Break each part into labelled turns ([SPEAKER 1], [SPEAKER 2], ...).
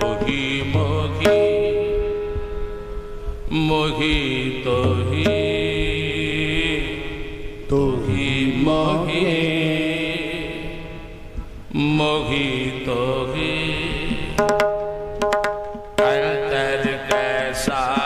[SPEAKER 1] मोही मोही मोही तो ही तो ही मोही मोही तो ही अंतर कैसा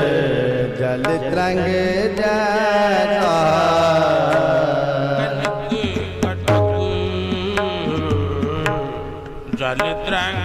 [SPEAKER 2] ਜਲ ਤਰੰਗ ਜੈਤਾ
[SPEAKER 1] ਜਲ ਤਰੰਗ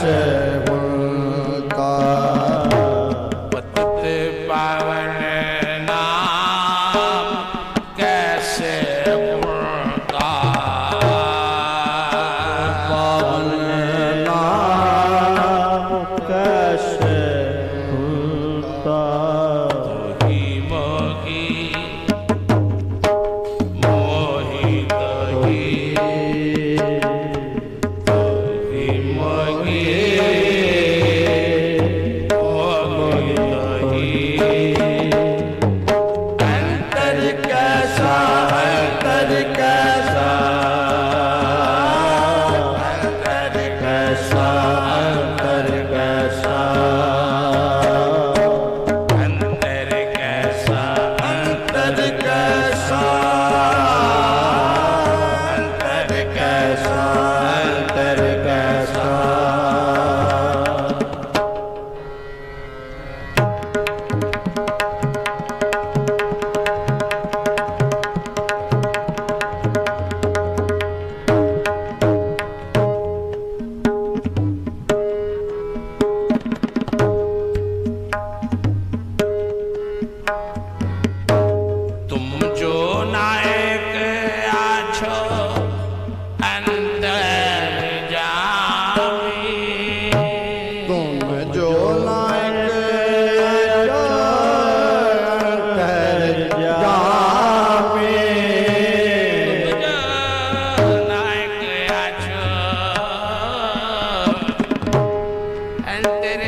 [SPEAKER 2] 是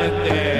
[SPEAKER 1] There.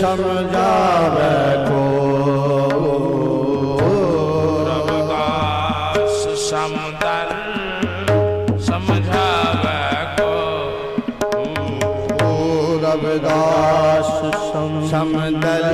[SPEAKER 2] ਸਮਝਾਵੇ ਕੋ
[SPEAKER 1] ਰਵਦਾਸ ਸਮਦਲ ਸਮਝਾਵੇ ਕੋ
[SPEAKER 2] ਰਵਦਾਸ ਸਮਦਲ